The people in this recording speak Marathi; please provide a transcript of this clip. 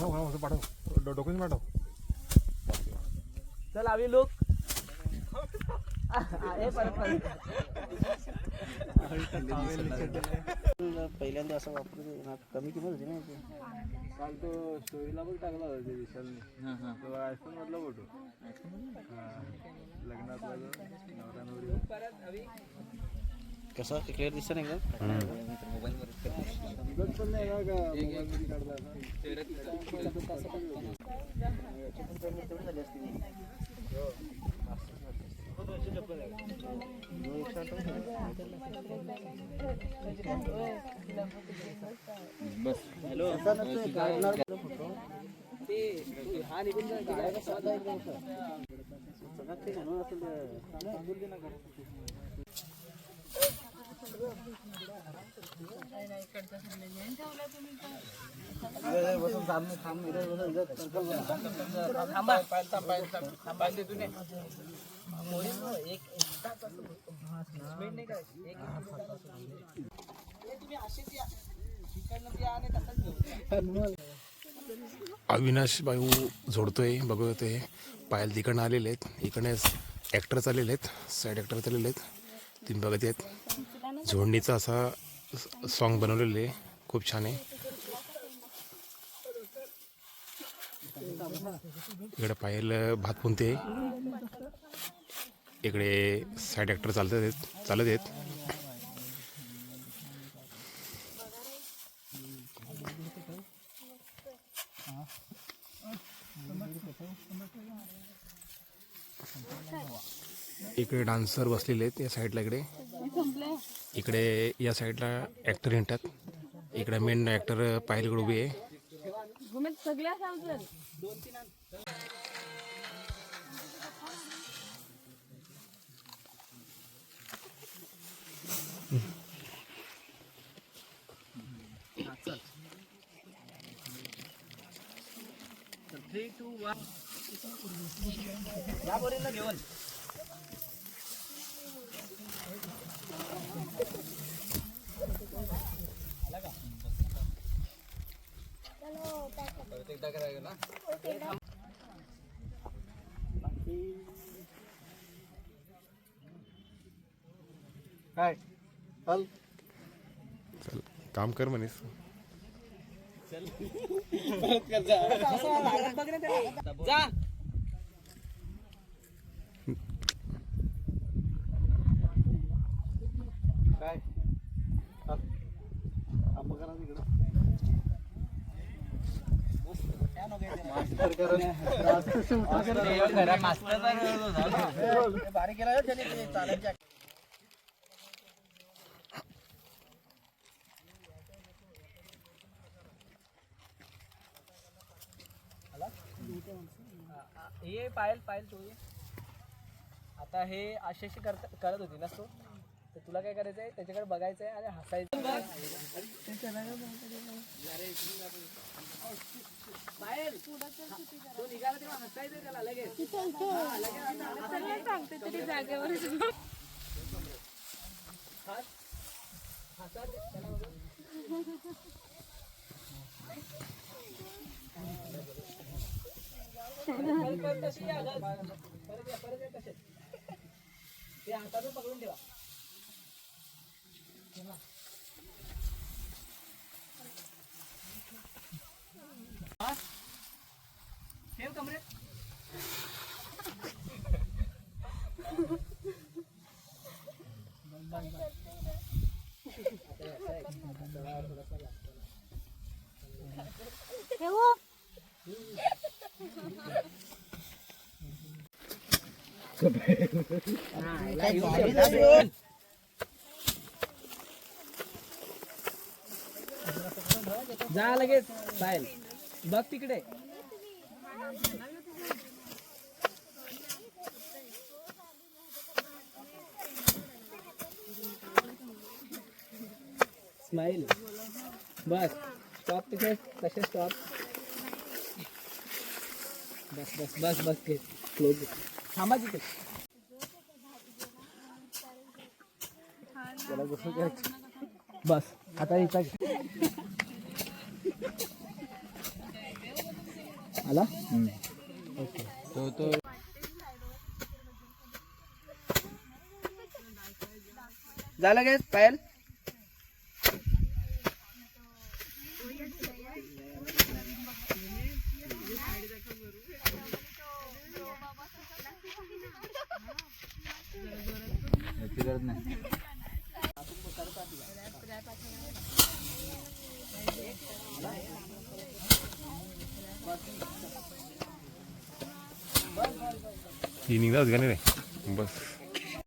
पाठव डॉक्युमेंट पाठव. चल आम्ही लोक हे परत परत. पहिल्यांदा असं वापरतो कमी किंमत होती ना याची. काल तो स्टोरीला बघ टाकला होता ते विशालने. तो आयफोन मधला फोटो लग्नातला जो नवरा नवरी कसं? क्लिअर दिसतं नाही का? बस. हॅलो हा निघून अविनाश भाऊ झोडतोय बघतोय. पायल तिकडनं आलेले आहेत. इकडे ॲक्टर्स आलेले आहेत. साईड ॲक्टर्स आलेले आहेत. तुम्ही बघत आहेत. झोडणीचा असा सॉन्ग बनवलेलं आहे. खूप छान आहे. इकडे पायल भात पुनते इकडे साईड ॲक्टर चालत आहेत चालत आहेत. इकडे डान्सर बसलेले आहेत या साईडला इकडे. इकडे या साईडला ॲक्टर हिंडतात इकडे मेन ॲक्टर पायलगड उभी आहे. थ्री टू वन काय? चल. चल काम कर म्हणेस जा काय चल काम करा तिकडं हे पायल पायल तू आता हे अशी करत करत होती ना तू तर तुला काय करायचंय त्याच्याकडे बघायचंय आणि हसायचं तू निघाला तेव्हा हसायचं त्याला लगेच सगळं सांगते तरी जागेवर हसा त्याला बघून. परत- परत तशी या, गं. परत या, परत या तसे. ते हातातून पकडून ठेवा हा? ठेव कमरेत जा लगेच पायल बघ तिकडे. स्माइल बस. स्टॉप तिथे. तसे स्टॉप बस बस बस बस ते क्लोज थांबा तिथे. करायची बस. आता इथं आला? तो तो झालं काय पायल? गरज नाही. ही निघाल का नाही रे बस